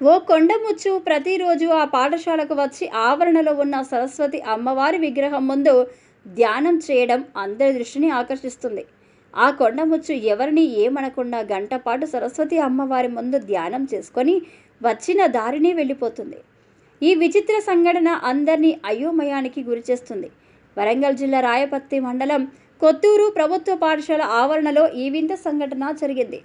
ఓ కొండముచ్చు ప్రతిరోజు ఆ పాఠశాలకు వచ్చి ఆవరణలో ఉన్న సరస్వతి అమ్మవారి విగ్రహం ముందు ధ్యానం చేయడం అందరి దృష్టిని ఆకర్షిస్తుంది. ఆ కొండముచ్చు ఎవరిని ఏమనకుండా గంటపాటు సరస్వతి అమ్మవారి ముందు ధ్యానం చేసుకొని వచ్చిన దారినే వెళ్ళిపోతుంది. ఈ విచిత్ర సంఘటన అందరినీ అయోమయానికి గురిచేస్తుంది వరంగల్ జిల్లా రాయపత్తి మండలం కొత్తూరు ప్రభుత్వ పాఠశాల ఆవరణలో ఈ వింత సంఘటన జరిగింది.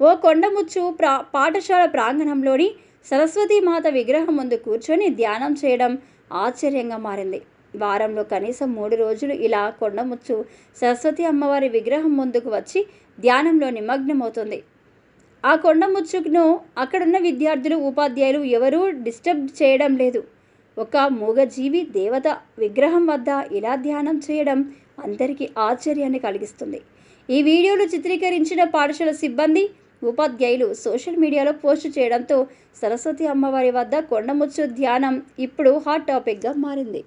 ఓ కొండముచ్చు ప్రా పాఠశాల ప్రాంగణంలోని సరస్వతీమాత విగ్రహం ముందు కూర్చొని ధ్యానం చేయడం ఆశ్చర్యంగా మారింది. వారంలో కనీసం మూడు రోజులు ఇలా కొండముచ్చు సరస్వతి అమ్మవారి విగ్రహం ముందుకు వచ్చి ధ్యానంలో నిమగ్నమవుతుంది. ఆ కొండముచ్చును అక్కడున్న విద్యార్థులు ఉపాధ్యాయులు ఎవరూ డిస్టర్బ్ చేయడం లేదు. ఒక మూగజీవి దేవత విగ్రహం వద్ద ఇలా ధ్యానం చేయడం అందరికీ ఆశ్చర్యాన్ని కలిగిస్తుంది. ఈ వీడియోలు చిత్రీకరించిన పాఠశాల సిబ్బంది ఉపాధ్యాయులు సోషల్ మీడియాలో పోస్ట్ చేయడంతో సరస్వతి అమ్మవారి వద్ద కొండముచ్చు ధ్యానం ఇప్పుడు హాట్ టాపిక్గా మారింది.